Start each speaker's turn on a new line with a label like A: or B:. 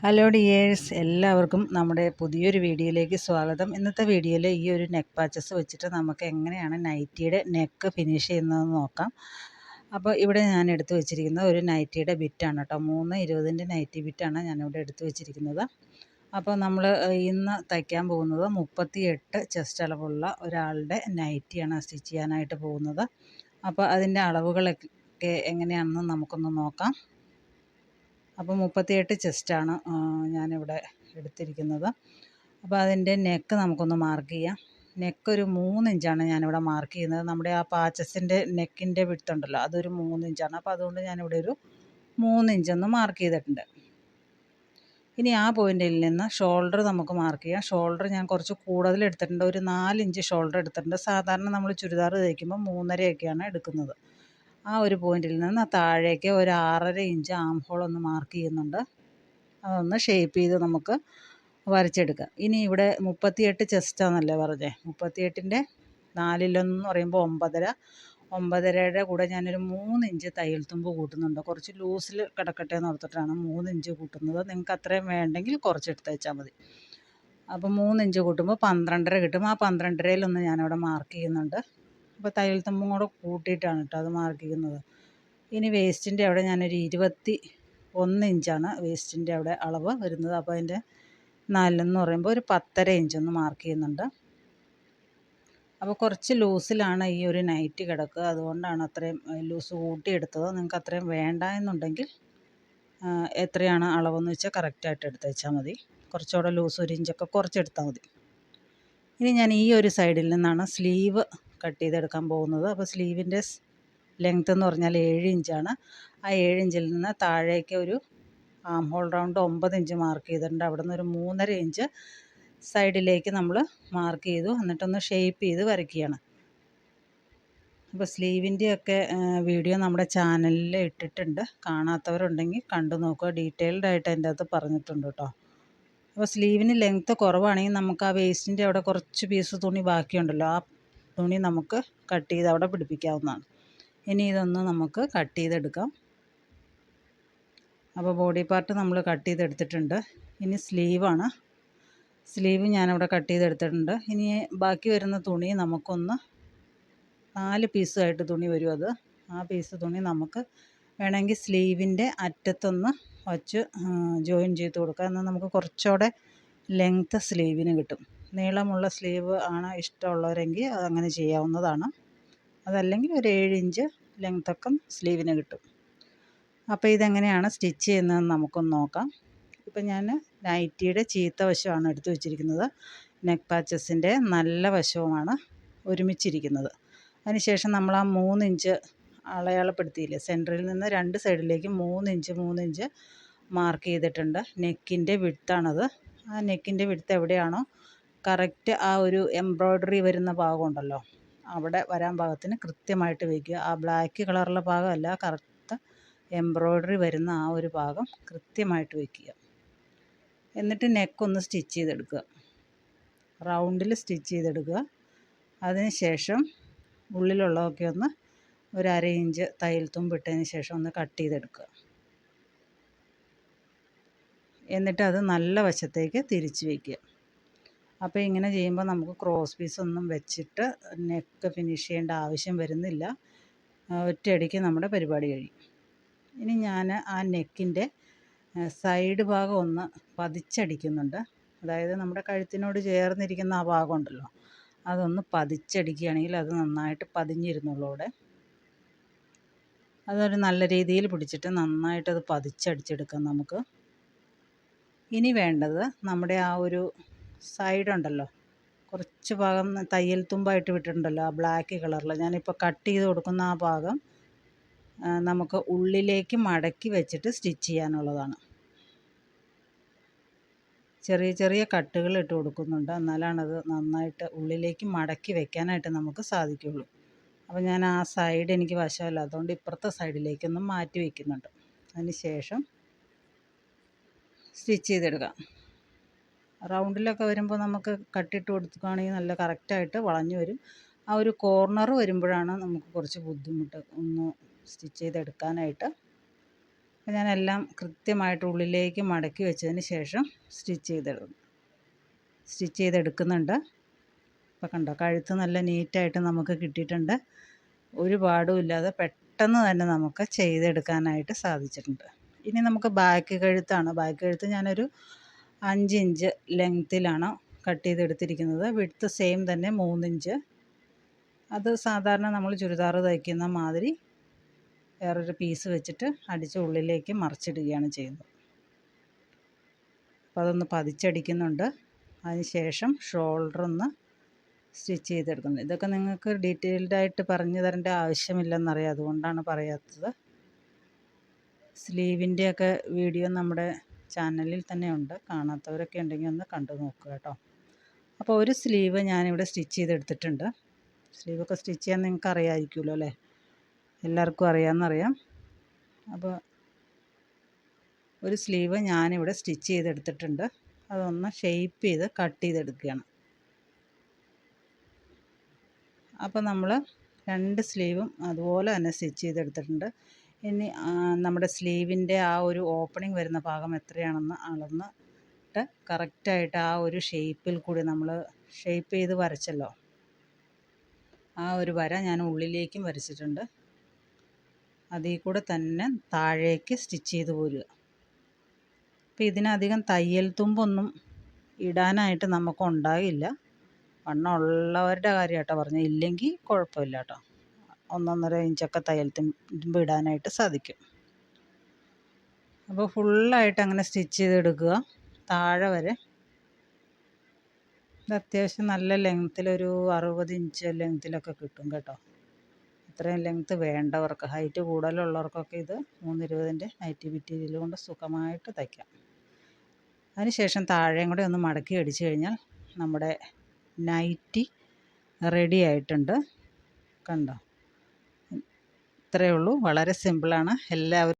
A: Hello dears എല്ലാവർക്കും നമ്മുടെ പുതിയൊരു വീഡിയോയിലേക്ക് സ്വാഗതം. ഇന്നത്തെ വീഡിയോയിൽ ഈ ഒരു നെക്ക് പാച്ചസ് വെച്ചിട്ട് നമുക്ക് എങ്ങനെയാണ് നൈറ്റിയുടെ നെക്ക് ഫിനിഷ് ചെയ്യുന്നതെന്ന് നോക്കാം. അപ്പോൾ ഇവിടെ ഞാൻ എടുത്തു വെച്ചിരിക്കുന്നത് ഒരു നൈറ്റിയുടെ ബിറ്റാണ് കേട്ടോ. മൂന്ന് ഇരുപതിന്റെ നൈറ്റി ബിറ്റാണ് ഞാനിവിടെ എടുത്തു വെച്ചിരിക്കുന്നത്. അപ്പോൾ നമ്മൾ ഇന്ന് തയ്ക്കാൻ പോകുന്നത് മുപ്പത്തി എട്ട് ചെസ്റ്റ് അളവുള്ള ഒരാളുടെ നൈറ്റിയാണ് സ്റ്റിച്ച് ചെയ്യാനായിട്ട് പോകുന്നത്. അപ്പോൾ അതിന്റെ അളവുകളൊക്കെ എങ്ങനെയാണെന്ന് നമുക്കൊന്ന് നോക്കാം. അപ്പോൾ മുപ്പത്തിയെട്ട് ചെസ്റ്റാണ് ഞാനിവിടെ എടുത്തിരിക്കുന്നത്. അപ്പോൾ അതിന്റെ നെക്ക് നമുക്കൊന്ന് മാർക്ക് ചെയ്യാം. നെക്ക് ഒരു മൂന്നിഞ്ചാണ് ഞാനിവിടെ മാർക്ക് ചെയ്യുന്നത്. നമ്മുടെ ആ പാച്ചസിന്റെ നെക്കിന്റെ വിടുത്തുണ്ടല്ലോ അതൊരു മൂന്നിഞ്ചാണ് അപ്പോൾ അതുകൊണ്ട് ഞാനിവിടെ ഒരു മൂന്നിഞ്ചൊന്ന് മാർക്ക് ചെയ്തിട്ടുണ്ട്. ഇനി ആ പോയിന്റിൽ നിന്ന് ഷോൾഡർ നമുക്ക് മാർക്ക് ചെയ്യാം. ഷോൾഡർ ഞാൻ കുറച്ച് കൂടുതൽ എടുത്തിട്ടുണ്ട്. ഒരു നാലിഞ്ച് ഷോൾഡർ എടുത്തിട്ടുണ്ട്. സാധാരണ നമ്മൾ ചുരിദാർ തയ്ക്കുമ്പോൾ മൂന്നരയൊക്കെയാണ് എടുക്കുന്നത്. ആ ഒരു പോയിന്റിൽ നിന്ന് താഴേക്ക് ഒരു ആറര ഇഞ്ച് ആം ഹോൾ ഒന്ന് മാർക്ക് ചെയ്യുന്നുണ്ട്. അതൊന്ന് ഷേപ്പ് ചെയ്ത് നമുക്ക് വരച്ചെടുക്കാം. ഇനി ഇവിടെ മുപ്പത്തിയെട്ട് ചെസ്റ്റാന്നല്ലേ പറഞ്ഞേ. മുപ്പത്തിയെട്ടിന്റെ നാലിലൊന്ന് പറയുമ്പോൾ ഒമ്പതര. ഒമ്പതരയുടെ കൂടെ ഞാനൊരു മൂന്ന് ഇഞ്ച് തയ്യൽ തുമ്പ് കൂട്ടുന്നുണ്ട്. കുറച്ച് ലൂസിൽ കിടക്കട്ടെ എന്ന് ഓർത്തിട്ടാണ് മൂന്ന് ഇഞ്ച് കൂട്ടുന്നത്. നിങ്ങൾക്ക് അത്രയും വേണ്ടെങ്കിൽ കുറച്ചെടുത്ത് വെച്ചാൽ മതി. അപ്പോൾ മൂന്ന് ഇഞ്ച് കൂട്ടുമ്പോൾ പന്ത്രണ്ടര കിട്ടും. ആ പന്ത്രണ്ടരയിലൊന്ന് ഞാനവിടെ മാർക്ക് ചെയ്യുന്നുണ്ട്. അപ്പോൾ തയ്യൽ തുമ്പും കൂടെ കൂട്ടിയിട്ടാണ് കേട്ടോ അത് മാർക്കിക്കുന്നത് ഇനി വേസ്റ്റിന്റെ അവിടെ ഞാനൊരു ഇരുപത്തി ഒന്ന് ഇഞ്ചാണ് വേസ്റ്റിന്റെ അവിടെ അളവ് വരുന്നത്. അപ്പോൾ അതിന്റെ നാലിലെന്ന് പറയുമ്പോൾ ഒരു പത്തര ഇഞ്ചൊന്ന് മാർക്ക് ചെയ്യുന്നുണ്ട്. അപ്പോൾ കുറച്ച് ലൂസിലാണ് ഈ ഒരു നൈറ്റ് കിടക്കുക. അതുകൊണ്ടാണ് അത്രയും ലൂസ് കൂട്ടിയെടുത്തത് നിങ്ങൾക്ക് അത്രയും വേണ്ട എന്നുണ്ടെങ്കിൽ എത്രയാണ് അളവെന്ന് വെച്ചാൽ കറക്റ്റായിട്ട് എടുത്ത് വെച്ചാൽ മതി. കുറച്ചുകൂടെ ലൂസ് ഒരു ഇഞ്ചൊക്കെ കുറച്ചെടുത്താൽ മതി. ഇനി ഞാൻ ഈ ഒരു സൈഡിൽ നിന്നാണ് സ്ലീവ് കട്ട് ചെയ്തെടുക്കാൻ പോകുന്നത്. അപ്പോൾ സ്ലീവിന്റെ ലെങ്ത് എന്ന് പറഞ്ഞാൽ ഏഴ് ഇഞ്ചാണ്. ആ ഏഴ് ഇഞ്ചിൽ നിന്ന് താഴേക്ക് ഒരു ആം ഹോൾ റൗണ്ട് ഒമ്പത് ഇഞ്ച് മാർക്ക് ചെയ്തിട്ടുണ്ട്. അവിടെ നിന്ന് ഒരു മൂന്നര ഇഞ്ച് സൈഡിലേക്ക് നമ്മൾ മാർക്ക് ചെയ്തു. എന്നിട്ടൊന്ന് ഷേപ്പ് ചെയ്ത് വരയ്ക്കുകയാണ്. അപ്പോൾ സ്ലീവിന്റെയൊക്കെ വീഡിയോ നമ്മുടെ ചാനലിൽ ഇട്ടിട്ടുണ്ട്. കാണാത്തവരുണ്ടെങ്കിൽ കണ്ടു നോക്കുക. ഡീറ്റെയിൽഡ് ആയിട്ട് അതിന്റെ അകത്ത് പറഞ്ഞിട്ടുണ്ട് കേട്ടോ. അപ്പോൾ സ്ലീവിന് ലെങ്ത്ത് കുറവാണെങ്കിൽ നമുക്ക് ആ വേസ്റ്റിന്റെ അവിടെ കുറച്ച് പീസ് തുണി ബാക്കിയുണ്ടല്ലോ. ആ തുണി നമുക്ക് കട്ട് ചെയ്ത് അവിടെ പിടിപ്പിക്കാവുന്നതാണ്. ഇനി ഇതൊന്ന് നമുക്ക് കട്ട് ചെയ്തെടുക്കാം. അപ്പോൾ ബോഡി പാർട്ട് നമ്മൾ കട്ട് ചെയ്തെടുത്തിട്ടുണ്ട്. ഇനി സ്ലീവാണ്. സ്ലീവ് ഞാനവിടെ കട്ട് ചെയ്തെടുത്തിട്ടുണ്ട്. ഇനി ബാക്കി വരുന്ന തുണി നമുക്കൊന്ന് നാല് പീസായിട്ട് തുണി വരും അത്. ആ പീസ് തുണി നമുക്ക് വേണമെങ്കിൽ സ്ലീവിന്റെ അറ്റത്തൊന്ന് വച്ച് ജോയിൻ ചെയ്ത് കൊടുക്കാം. എന്നാൽ നമുക്ക് കുറച്ചുകൂടെ ലെങ്ത്ത് സ്ലീവിന് കിട്ടും. നീളമുള്ള സ്ലീവ് ആണ് ഇഷ്ടമുള്ളവരെങ്കിൽ അതങ്ങനെ ചെയ്യാവുന്നതാണ്. അതല്ലെങ്കിൽ ഒരു ഏഴ് ഇഞ്ച് ലെങ്ത്തൊക്കെ സ്ലീവിന് കിട്ടും. അപ്പോൾ ഇതെങ്ങനെയാണ് സ്റ്റിച്ച് ചെയ്യുന്നതെന്ന് നമുക്കൊന്ന് നോക്കാം. ഇപ്പം ഞാൻ നൈറ്റിയുടെ ചീത്ത വശമാണ് എടുത്തു വച്ചിരിക്കുന്നത്. നെക്ക് പാച്ചസിന്റെ നല്ല വശവുമാണ് ഒരുമിച്ചിരിക്കുന്നത്. അതിനുശേഷം നമ്മൾ ആ മൂന്നിഞ്ച് അളയാളപ്പെടുത്തിയില്ലേ സെന്ററിൽ നിന്ന് രണ്ട് സൈഡിലേക്ക് മൂന്നിഞ്ച് മൂന്നിഞ്ച് മാർക്ക് ചെയ്തിട്ടുണ്ട്. നെക്കിന്റെ വിടുത്താണത് ആ നെക്കിന്റെ വിടുത്ത് എവിടെയാണോ കറക്റ്റ് ആ ഒരു എംബ്രോയ്ഡറി വരുന്ന ഭാഗമുണ്ടല്ലോ. അവിടെ വരാൻ പാകത്തിന് കൃത്യമായിട്ട് വയ്ക്കുക ആ ബ്ലാക്ക് കളറുള്ള ഭാഗമല്ല കറുത്ത എംബ്രോയ്ഡറി വരുന്ന ആ ഒരു ഭാഗം കൃത്യമായിട്ട് വയ്ക്കുക എന്നിട്ട് നെക്കൊന്ന് സ്റ്റിച്ച് ചെയ്തെടുക്കുക. റൗണ്ടിൽ സ്റ്റിച്ച് ചെയ്തെടുക്കുക. അതിന് ശേഷം ഉള്ളിലുള്ളതൊക്കെ ഒന്ന് ഒരു അര ഇഞ്ച് തയ്യൽ തുമ്പിട്ടതിന് ശേഷം ഒന്ന് കട്ട് ചെയ്തെടുക്കുക. എന്നിട്ട് അത് നല്ല വശത്തേക്ക് തിരിച്ച് വയ്ക്കുക അപ്പോൾ ഇങ്ങനെ ചെയ്യുമ്പോൾ നമുക്ക് ക്രോസ് പീസ് ഒന്നും വെച്ചിട്ട് നെക്ക് ഫിനിഷ് ചെയ്യേണ്ട ആവശ്യം വരുന്നില്ല. ഒറ്റയടിക്ക് നമ്മുടെ പരിപാടി കഴിയും. ഇനി ഞാൻ ആ നെക്കിന്റെ സൈഡ് ഭാഗം ഒന്ന് പതിച്ചടിക്കുന്നുണ്ട്. അതായത് നമ്മുടെ കഴുത്തിനോട് ചേർന്നിരിക്കുന്ന ആ ഭാഗം ഉണ്ടല്ലോ അതൊന്ന് പതിച്ചടിക്കുകയാണെങ്കിൽ അത് നന്നായിട്ട് പതിഞ്ഞിരുന്നുള്ളൂ അവിടെ. അതൊരു നല്ല രീതിയിൽ പിടിച്ചിട്ട് നന്നായിട്ടത് പതിച്ചടിച്ചെടുക്കാം നമുക്ക്. ഇനി വേണ്ടത് നമ്മുടെ ആ ഒരു സൈഡ് ഉണ്ടല്ലോ കുറച്ച് ഭാഗം തയ്യൽ തുമ്പായിട്ട് വിട്ടിട്ടുണ്ടല്ലോ ആ ബ്ലാക്ക് കളറിൽ ഞാനിപ്പോൾ കട്ട് ചെയ്ത് കൊടുക്കുന്ന ആ ഭാഗം നമുക്ക് ഉള്ളിലേക്ക് മടക്കി വെച്ചിട്ട് സ്റ്റിച്ച് ചെയ്യാനുള്ളതാണ്. ചെറിയ ചെറിയ കട്ടുകൾ ഇട്ട് കൊടുക്കുന്നുണ്ട്. എന്നാലാണത് നന്നായിട്ട് ഉള്ളിലേക്ക് മടക്കി വെക്കാനായിട്ട് നമുക്ക് സാധിക്കുകയുള്ളൂ അപ്പോൾ ഞാൻ ആ സൈഡ് എനിക്ക് അതുകൊണ്ട് ഇപ്പുറത്തെ സൈഡിലേക്കൊന്നും മാറ്റി വയ്ക്കുന്നുണ്ട് അതിന് ശേഷം സ്റ്റിച്ച് ചെയ്തെടുക്കാം. റൗണ്ടിലൊക്കെ വരുമ്പോൾ നമുക്ക് കട്ടിട്ട് കൊടുക്കുകയാണെങ്കിൽ നല്ല കറക്റ്റായിട്ട് വളഞ്ഞു വരും. ആ ഒരു കോർണർ വരുമ്പോഴാണ് നമുക്ക് കുറച്ച് ബുദ്ധിമുട്ട് ഒന്ന് സ്റ്റിച്ച് ചെയ്തെടുക്കാനായിട്ട്. ഞാനെല്ലാം കൃത്യമായിട്ട് ഉള്ളിലേക്ക് മടക്കി വെച്ചതിന് ശേഷം സ്റ്റിച്ച് ചെയ്തെടുക്കും സ്റ്റിച്ച് ചെയ്തെടുക്കുന്നുണ്ട്. അപ്പോൾ കണ്ടോ കഴുത്ത് നല്ല നീറ്റായിട്ട് നമുക്ക് കിട്ടിയിട്ടുണ്ട്. ഒരു പാടും ഇല്ലാതെ പെട്ടെന്ന് തന്നെ നമുക്ക് ചെയ്തെടുക്കാനായിട്ട് സാധിച്ചിട്ടുണ്ട്. ഇനി നമുക്ക് ബാക്ക് കഴുത്താണ്. ബാക്ക് കഴുത്ത് ഞാനൊരു അഞ്ച് ഇഞ്ച് ലെങ്ത്തിലാണ് കട്ട് ചെയ്തെടുത്തിരിക്കുന്നത്. വിഡ്ത്ത് സെയിം തന്നെ മൂന്നിഞ്ച് അത് സാധാരണ നമ്മൾ ചുരിദാർ തയ്ക്കുന്ന മാതിരി വേറൊരു പീസ് വെച്ചിട്ട് അടിച്ച് ഉള്ളിലേക്ക് മറിച്ചിടുകയാണ് ചെയ്യുന്നത്. അപ്പോൾ അതൊന്ന് പതിച്ചടിക്കുന്നുണ്ട്. അതിനുശേഷം ഷോൾഡർ ഒന്ന് സ്റ്റിച്ച് ചെയ്തെടുക്കുന്നത് ഇതൊക്കെ നിങ്ങൾക്ക് ഡീറ്റെയിൽഡായിട്ട് പറഞ്ഞു തരേണ്ട ആവശ്യമില്ലെന്നറിയാം. അതുകൊണ്ടാണ് പറയാത്തത്. സ്ലീവിന്റെയൊക്കെ വീഡിയോ നമ്മുടെ ചാനലിൽ തന്നെ ഉണ്ട്. കാണാത്തവരൊക്കെ ഉണ്ടെങ്കിൽ ഒന്ന് കണ്ടു നോക്കുക കേട്ടോ. അപ്പോൾ ഒരു സ്ലീവ് ഞാനിവിടെ സ്റ്റിച്ച് ചെയ്തെടുത്തിട്ടുണ്ട്. സ്ലീവൊക്കെ സ്റ്റിച്ച് ചെയ്യാൻ നിങ്ങൾക്ക് അറിയാമായിരിക്കുമല്ലോ അല്ലേ? എല്ലാവർക്കും അറിയാമെന്നറിയാം. അപ്പോൾ ഒരു സ്ലീവ് ഞാനിവിടെ സ്റ്റിച്ച് ചെയ്തെടുത്തിട്ടുണ്ട്. അതൊന്ന് ഷെയ്പ്പ് ചെയ്ത് കട്ട് ചെയ്തെടുക്കുകയാണ്. അപ്പോൾ നമ്മൾ രണ്ട് സ്ലീവും അതുപോലെ തന്നെ സ്റ്റിച്ച് ചെയ്തെടുത്തിട്ടുണ്ട്. ഇനി നമ്മുടെ സ്ലീവിന്റെ ആ ഒരു ഓപ്പണിംഗ് വരുന്ന ഭാഗം എത്രയാണെന്ന് അളന്നിട്ട് കറക്റ്റായിട്ട് ആ ഒരു ഷേപ്പിൽ കൂടി നമ്മൾ ഷേപ്പ് ചെയ്ത് വരച്ചല്ലോ. ആ ഒരു വര ഞാൻ ഉള്ളിലേക്കും വരച്ചിട്ടുണ്ട്. അതിൽ കൂടെ തന്നെ താഴേക്ക് സ്റ്റിച്ച് ചെയ്ത് പോരുക. അപ്പോൾ ഇതിനധികം തയ്യൽ തുമ്പൊന്നും ഇടാനായിട്ട് നമുക്ക് ഉണ്ടാകില്ല വണ്ണമുള്ളവരുടെ കാര്യം കേട്ടോ പറഞ്ഞത്. ഇല്ലെങ്കിൽ കുഴപ്പമില്ല കേട്ടോ. ഒന്നൊന്നര ഇഞ്ചൊക്കെ തയ്യൽ തുമ്പ് ഇടാനായിട്ട് സാധിക്കും. അപ്പോൾ ഫുള്ളായിട്ട് അങ്ങനെ സ്റ്റിച്ച് ചെയ്തെടുക്കുക താഴെ വരെ. ഇത് അത്യാവശ്യം നല്ല ലെങ്ത്തിലൊരു അറുപത് ഇഞ്ച് ലെങ്ത്തിലൊക്കെ കിട്ടും കേട്ടോ. ഇത്രയും ലെങ്ത്ത് വേണ്ടവർക്ക് ഹൈറ്റ് കൂടുതലുള്ളവർക്കൊക്കെ ഇത് മൂന്നിരുപതിന്റെ നൈറ്റി മെറ്റീരിയൽ കൊണ്ട് സുഖമായിട്ട് തയ്ക്കാം. അതിനുശേഷം താഴെയും കൂടെ ഒന്ന് മടക്കി അടിച്ചു കഴിഞ്ഞാൽ നമ്മുടെ നൈറ്റി റെഡി ആയിട്ടുണ്ട്. കണ്ടോ? ഇത്രയേ ഉള്ളൂ. വളരെ സിമ്പിളാണ്. എല്ലാവരും